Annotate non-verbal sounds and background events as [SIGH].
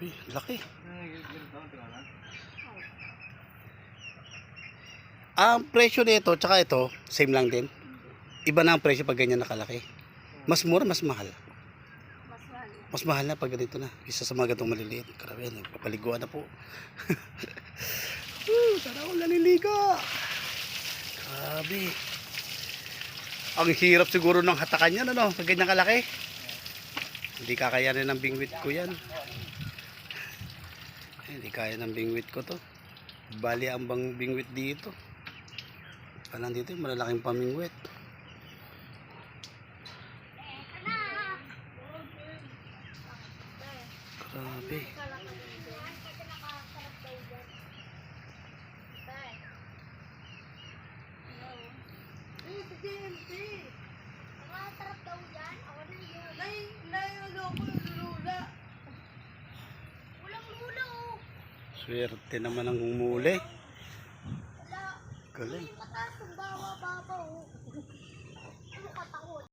Grabe, laki. Ang presyo nito, tsaka ito, same lang din. Iba na ang presyo pag ganyan nakalaki. Mas mura, mas mahal. Mas mahal. Na pag ganito na. Isa sa mga ganitong maliliit. Grabe yan, papaliguan na po. [LAUGHS] uh, sana ako naliligo. Grabe. Ang hirap siguro ng hatakan yan, ano? Pag ganyan kalaki. Hindi kakayanin ng bingwit ko yan. Hindi kaya ng bingwit ko to. Bali ang bang bingwit dito. Parang dito yung malalaking pamingwit. Grabe. Eh, si JMC. Nakatarap Swerte naman ang humuli. Galing. Galing.